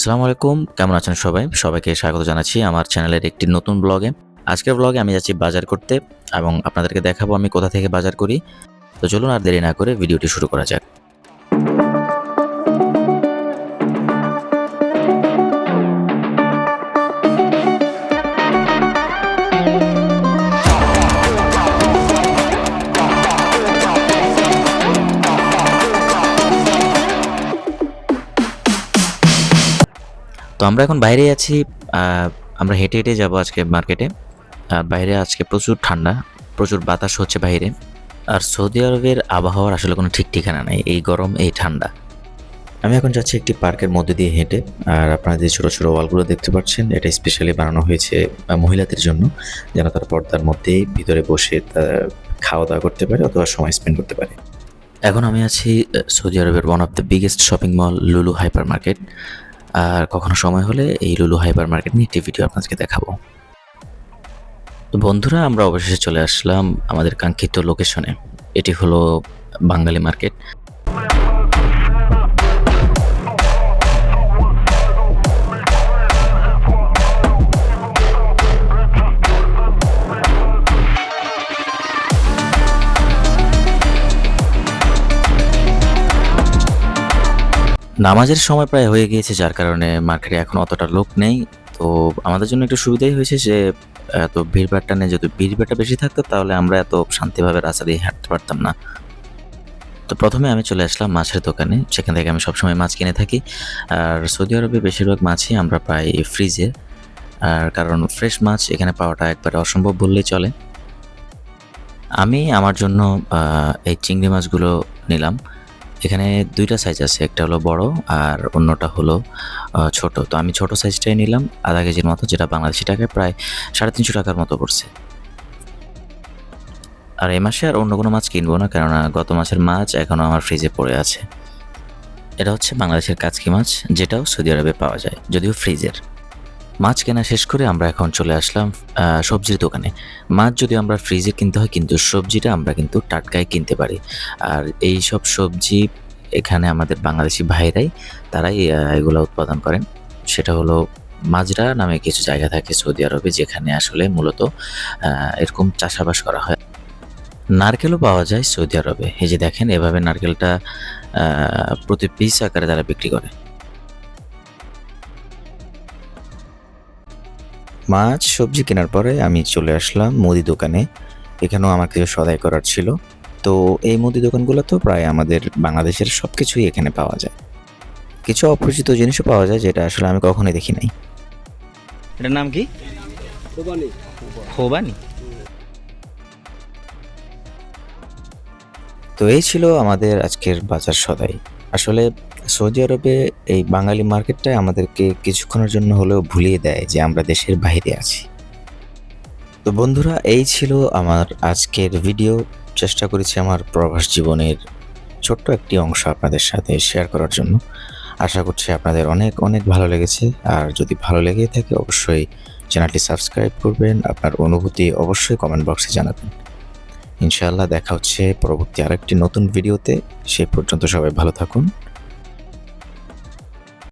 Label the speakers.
Speaker 1: আসসালামু আলাইকুম, কেমন আছেন সবাই? সবাইকে স্বাগত জানাচ্ছি আমার চ্যানেলের একটি নতুন ব্লগে। আজকের ব্লগে আমি যাচ্ছি বাজার করতে এবং আপনাদেরকে দেখাবো আমি কোথা থেকে বাজার করি। তো চলুন আর দেরি না করে ভিডিওটি শুরু করা যাক। তো আমরা এখন বাইরে আছি আমরা হেঁটে হেঁটে যাব আজকে মার্কেটে আর বাইরে আজকে প্রচুর ঠান্ডা, প্রচুর বাতাস হচ্ছে বাইরে। আর সৌদি আরবের আবহাওয়ার আসলে কোনো ঠিক ঠিকানা নেই, এই গরম, এই ঠান্ডা। আমি এখন যাচ্ছি একটি পার্কের মধ্যে দিয়ে হেঁটে, আর আপনারা যে ছোটো ছোটো ওয়ালগুলো দেখতে পাচ্ছেন, এটা স্পেশালি বানানো হয়েছে মহিলাদের জন্য, যেন তার পর্দার মধ্যেই ভিতরে বসে খাওয়া দাওয়া করতে পারে অথবা সময় স্পেন্ড করতে পারে। এখন আমি আছি সৌদি আরবের one of the biggest shopping mall Lulu hyper market আর কখনো সময় হলে এই লুলু হাইপার মার্কেট নিয়ে একটি ভিডিও আপনাদেরকে দেখাবো। তো বন্ধুরা, আমরা অবশেষে চলে আসলাম আমাদের কাঙ্ক্ষিত লোকেশনে এটি হলো বাঙালি মার্কেট। নামাজের সময় প্রায় হয়ে গিয়েছে, যার কারণে মার্কেটে এখন অতটা লোক নেই। তো আমাদের জন্য একটু সুবিধাই হয়েছে যে, এত ভিড়ভাড়টা নেই যদি ভিড়ভাড়টা বেশি থাকতো, তাহলে আমরা এত শান্তিভাবে রাস্তা দিয়ে হাঁটতে পারতাম না। তো প্রথমে আমি চলে আসলাম মাছের দোকানে, সেখান থেকে আমি সবসময় মাছ কিনে থাকি। আর সৌদি আরবে বেশিরভাগ মাছই আমরা পাই ফ্রিজে। আর কারণ ফ্রেশ মাছ এখানে পাওয়াটা একবারে অসম্ভব বললেই চলে। আমি আমার জন্য এই চিংড়ি মাছগুলো নিলাম। এখানে দুইটা সাইজ আছে, একটা হলো বড় আর অন্যটা হলো ছোট। তো আমি ছোট সাইজটাই নিলাম। আধা কেজির মতো, যেটা বাংলাদেশি টাকায় প্রায় সাড়ে তিনশো টাকার মতো পড়ছে। আর এই মাসে আর অন্য কোনো মাছ কিনবো না, কেননা গত মাসের মাছ এখনও আমার ফ্রিজে পড়ে আছে। এটা হচ্ছে বাংলাদেশের কাচকি মাছ, যেটাও সৌদি আরবে পাওয়া যায়, যদিও ফ্রিজের মাছ কেনা শেষ করে আমরা এখন চলে আসলাম সবজির দোকানে। মাছ যদি আমরা ফ্রিজে কিনতে হয়, কিন্তু সবজিটা আমরা কিন্তু টাটকায় কিনতে পারি। আর এই সব সবজি এখানে আমাদের বাংলাদেশি ভাইরাই, তারাই এগুলো উৎপাদন করেন। সেটা হলো মাজরা নামে কিছু জায়গা থাকে সৌদি আরবে, যেখানে আসলে মূলত এরকম চাষাবাস করা হয়। নারকেলও পাওয়া যায় সৌদি আরবে। এই যে দেখেন, এভাবে নারকেলটা প্রতি পিস আকারে তারা বিক্রি করে। মাছ সবজি কেনার পরে আমি চলে আসলাম মুদি দোকানে। এখানেও আমার কিছু সদাই করার ছিল। তো এই মুদি দোকানগুলো তো প্রায় আমাদের বাংলাদেশের সব কিছুই এখানে পাওয়া যায়। কিছু অপরিচিত জিনিসও পাওয়া যায় যেটা আসলে আমি কখনোই দেখি নাই।
Speaker 2: এটার নাম কি? খোবানি?
Speaker 1: তো এই ছিল আমাদের আজকের বাজার সদাই। আসলে সৌদি আরবে এই বাঙালি মার্কেটটাই আমাদেরকে কিছুক্ষণের জন্য হলেও ভুলিয়ে দেয় যে আমরা দেশের বাইরে আছি। তো বন্ধুরা, এই ছিল আমার আজকের ভিডিও। চেষ্টা করেছি আমার প্রবাস জীবনের ছোট্ট একটি অংশ আপনাদের সাথে শেয়ার করার জন্য। আশা করছি আপনাদের অনেক অনেক ভালো লেগেছে। আর যদি ভালো লেগে থাকে, অবশ্যই চ্যানেলটি সাবস্ক্রাইব করবেন। আপনার অনুভূতি অবশ্যই কমেন্ট বক্সে জানাবেন। ইনশাআল্লাহ দেখা হচ্ছে পরবর্তী আরেকটি নতুন ভিডিওতে। সেই পর্যন্ত সবাই ভালো থাকুন।